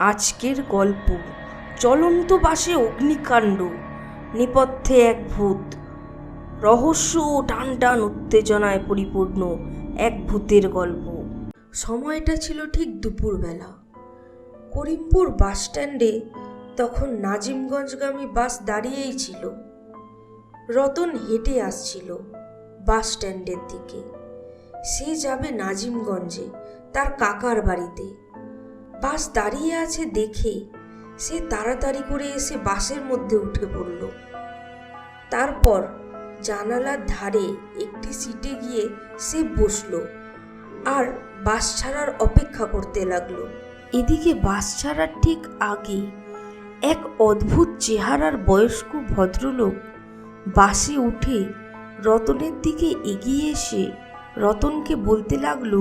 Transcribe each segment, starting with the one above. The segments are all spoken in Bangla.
আজকের গল্প। চলন্ত বাসে অগ্নিকাণ্ড, নেপথ্যে এক ভূত। রহস্য ও টান টান উত্তেজনায় পরিপূর্ণ এক ভূতের গল্প। সময়টা ছিল ঠিক দুপুরবেলা। করিমপুর বাসস্ট্যান্ডে তখন নাজিমগঞ্জগামী বাস দাঁড়িয়েই ছিল। রতন হেঁটে আসছিল বাস স্ট্যান্ডের দিকে। সে যাবে নাজিমগঞ্জে, তার কাকার বাড়িতে। বাস দাঁড়িয়ে আছে দেখে সে তাড়াতাড়ি করে এসে বাসের মধ্যে উঠে পড়ল। তারপর জানালার ধারে একটি সিটে গিয়ে সে বসল আর বাস ছাড়ার অপেক্ষা করতে লাগল। এদিকে বাস ছাড়ার ঠিক আগে এক অদ্ভুত চেহারার বয়স্ক ভদ্রলোক বাসে উঠে রতনের দিকে এগিয়ে এসে রতনকে বলতে লাগল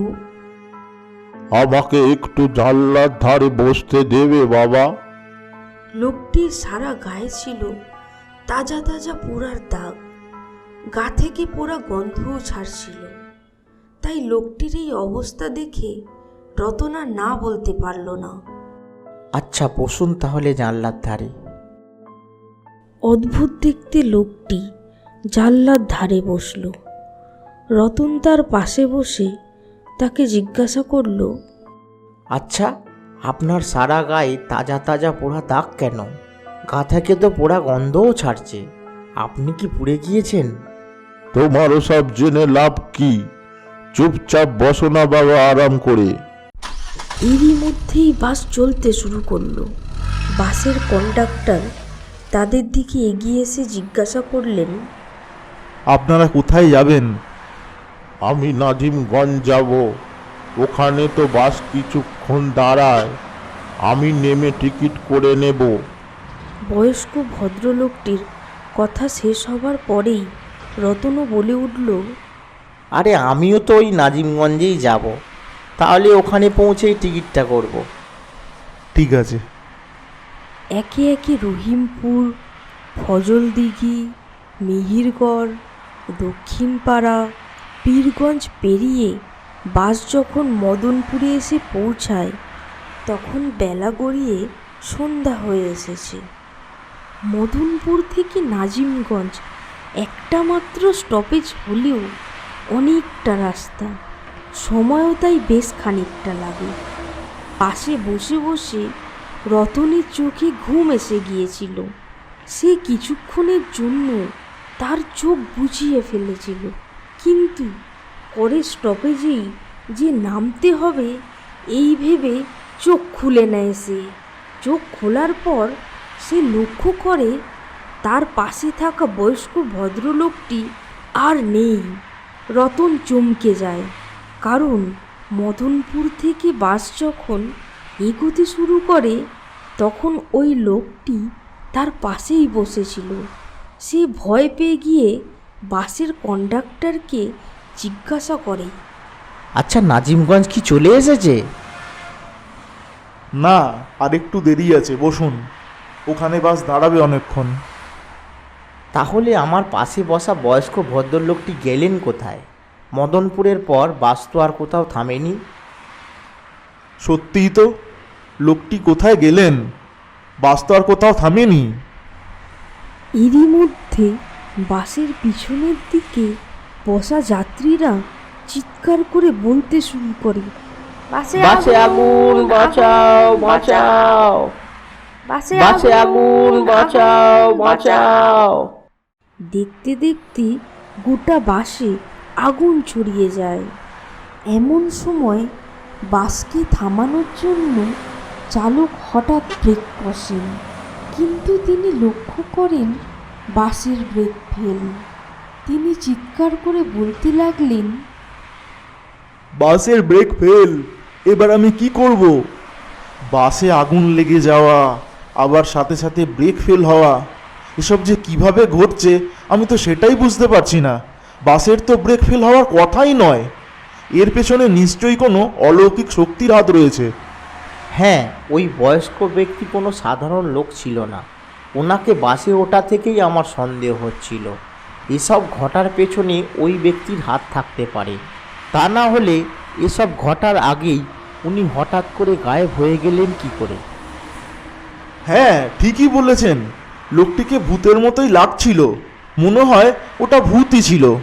আমাকে একটু জানলার ধারে বসতে দেবে বাবা। লোকটির সারা গায়ে ছিল তাজা তাজা পোড়ার দাগ গা থেকে পোড়া গন্ধও ছাড়ছিল। তাই লোকটির এই অবস্থা দেখে রতনা না বলতে পারল না। আচ্ছা বসুন তাহলে জানলার ধারে। অদ্ভুত দেখতে লোকটি জানলার ধারে বসল। রতন তার পাশে বসে তাকে জিজ্ঞাসা করল আচ্ছা আপনার সারা গায়ে তাজা তাজা পোড়া দাগ কেন? গা থেকে তো পোড়া গন্ধও ছাড়ছে। আপনি কি পুড়ে গিয়েছেন? তোমার সব জেনে লাভ কি? চুপচাপ বসো না বাবা আরাম করে। এরই মধ্যেই বাস চলতে শুরু করল। বাসের কন্ডাক্টর তাদের দিকে এগিয়ে এসে জিজ্ঞাসা করলেন আপনারা কোথায় যাবেন? আমি নাজিমগঞ্জ যাব। ওখানে তো বাস কিছুক্ষণ দাঁড়ায়। আমি নেমে টিকিট করে নেব। বয়স্ক ভদ্রলোকটির কথা শেষ হবার পরেই রতনও বলে উঠল আরে আমিও তো ওই নাজিমগঞ্জেই যাব। তাহলে ওখানে পৌঁছেই টিকিটটা করব। ঠিক আছে। একে একে রহিমপুর ফজলদিঘি মিহিরগড় দক্ষিণপাড়া পীরগঞ্জ পেরিয়ে বাস যখন মদনপুরে এসে পৌঁছায়, তখন বেলা গড়িয়ে সন্ধ্যা হয়ে এসেছে। মদনপুর থেকে নাজিমগঞ্জ একটা মাত্র স্টপেজ হলেও অনেকটা রাস্তা। সময়ও তাই বেশ খানিকটা লাগে। পাশে বসে বসে রতনের চোখে ঘুম এসে গিয়েছিল। সে কিছুক্ষণের জন্য তার চোখ বুঝিয়ে ফেলেছিল। কিন্তু পরের স্টপেজেই যে নামতে হবে, এই ভেবে চোখ খুলে নেয় সে। চোখ খোলার পর সে লক্ষ্য করে তার পাশে থাকা বয়স্ক ভদ্রলোকটি আর নেই। রতন চমকে যায়, কারণ মদনপুর থেকে বাস যখন এগোতে শুরু করে, তখন ওই লোকটি তার পাশেই বসেছিল। সে ভয় পেয়ে গিয়ে বাসের কন্ডাক্টরকে জিজ্ঞাসা করে। আচ্ছা নাজিমগঞ্জ কি চলে এসেছে? না আর একটু দেরি আছে বসুন। ওখানে বাস দাঁড়াবে অনেকক্ষণ। তাহলে আমার পাশে বসা বয়স্ক ভদ্রলোকটি গেলেন কোথায়? মদনপুরের পর বাস তো আর কোথাও থামেনি। সত্যিই তো লোকটি কোথায় গেলেন? বাস তো আর কোথাও থামেনি। এরই মধ্যে বাসের পিছনের দিকে বসা যাত্রীরা চিৎকার করে বলতে শুরু করে বাসে আগুন বাঁচাও বাঁচাও। বাসে আগুন বাঁচাও বাঁচাও। দেখতে দেখতে গোটা বাসে আগুন ছড়িয়ে যায়। এমন সময় বাসকে থামানোর জন্য চালক হঠাৎ ব্রেক কষেন কিন্তু তিনি লক্ষ্য করেন বাসের ব্রেক ফেল। তিনি চিৎকার করে বলতে লাগলেন বাসের ব্রেক ফেল এবার আমি কি করব? বাসে আগুন লেগে যাওয়া আবার সাথে সাথে ব্রেক ফেল হওয়া। এসব যে কীভাবে ঘটছে আমি তো সেটাই বুঝতে পারছি না। বাসের তো ব্রেক ফেল হওয়ার কথাই নয়। এর পেছনে নিশ্চয়ই কোনো অলৌকিক শক্তির হাত রয়েছে। হ্যাঁ ওই বয়স্ক ব্যক্তি কোনো সাধারণ লোক ছিল না। ওনাকে বাসে ওঠা থেকেই আমার সন্দেহ হচ্ছিল। এসব ঘটার পেছনে ওই ব্যক্তির হাত থাকতে পারে। তা না হলে এসব ঘটার আগেই উনি হঠাৎ করে গায়েব হয়ে গেলেন কি করে? হ্যাঁ ঠিকই বলেছেন। লোকটিকে ভূতের মতোই লাগছিল। মনে হয় ওটা ভূতই ছিল।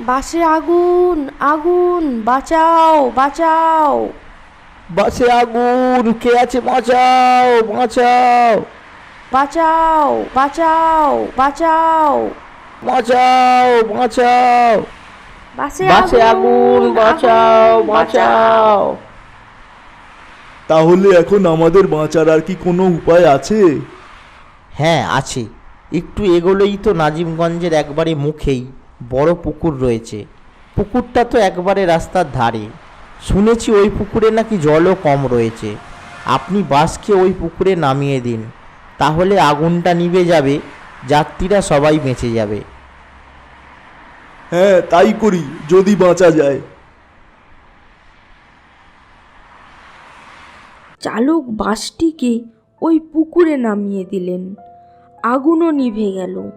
বাসে আগুন আগুন বাঁচাও বাঁচাও। বাসে আগুন কে আছে বাঁচাও বাঁচাও। বাঁচাও বাঁচাও বাঁচাও। বাঁচাও বাঁচাও। বাসে বাসে আগুন বাঁচাও বাঁচাও। তাহলে এখন আমাদের বাঁচার আর কি কোনো উপায় আছে? হ্যাঁ আছে। একটু এগোলেই তো নাজিমগঞ্জের একবারে মুখেই বড় পুকুর রয়েছে। পুকুরটা তো একবারে রাস্তার ধারে। শুনেছি ওই পুকুরে নাকি জলও কম রয়েছে। আপনি বাসকে ওই পুকুরে নামিয়ে দিন। তাহলে আগুনটা নিভে যাবে যাত্রীরা সবাই বেঁচে যাবে। হ্যাঁ তাই করি যদি বাঁচা যায়। চালক বাসটিকে ওই পুকুরে নামিয়ে দিলেন। আগুনও নিভে গেল।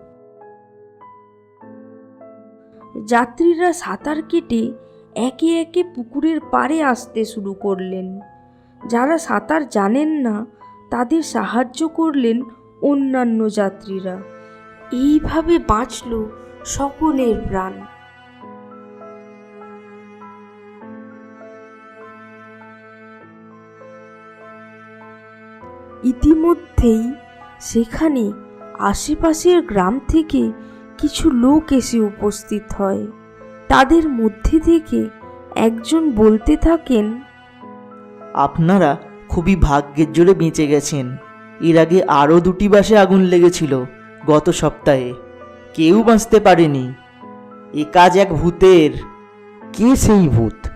যাত্রীরা সাঁতার কেটে একে একে পুকুরের পাড়ে আসতে শুরু করলেন। যারা সাঁতার জানেন না তাদের সাহায্য করলেন অন্যান্য যাত্রীরা। এইভাবে বাঁচল সকলের প্রাণ। ইতিমধ্যেই সেখানে আশেপাশের গ্রাম থেকে কিছু লোক এসে উপস্থিত হয়। তাদের মধ্যে থেকে একজন বলতে থাকেন, আপনারা খুবই ভাগ্যের জোরে বেঁচে গেছেন। এর আগে আরও দুটি বাসে আগুন লেগেছিল গত সপ্তাহে। কেউ বাঁচতে পারেনি। এ কাজ এক ভূতের। কে সেই ভূত?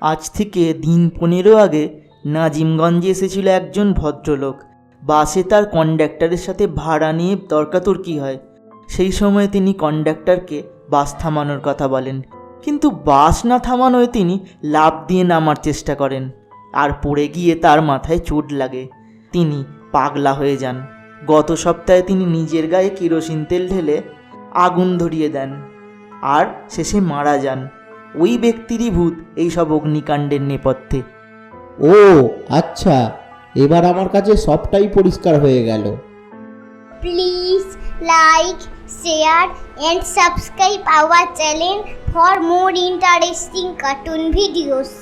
আজ থেকে দিন পনেরো আগে নাজিমগঞ্জে এসেছিল একজন ভদ্রলোক। বাসে তার কন্ডাক্টরের সাথে ভাড়া নিয়ে তর্কাতর্কি হয়। সেই সময় তিনি কন্ডাক্টরকে বাস থামানোর কথা বলেন। কিন্তু বাস না থামানোয় তিনি লাফ দিয়ে নামার চেষ্টা করেন। আর পড়ে গিয়ে তার মাথায় চোট লাগে। তিনি পাগলা হয়ে যান। গত সপ্তাহে তিনি নিজের গায়ে কেরোসিন তেল ঢেলে আগুন ধরিয়ে দেন। আর শেষে মারা যান। ওই ব্যক্তিরই ভূত এইসব অগ্নিকাণ্ডের নেপথ্যে। ও আচ্ছা এবার আমার কাছে সবটাই পরিষ্কার হয়ে গেল। Please like, share and subscribe our channel for more interesting cartoon videos.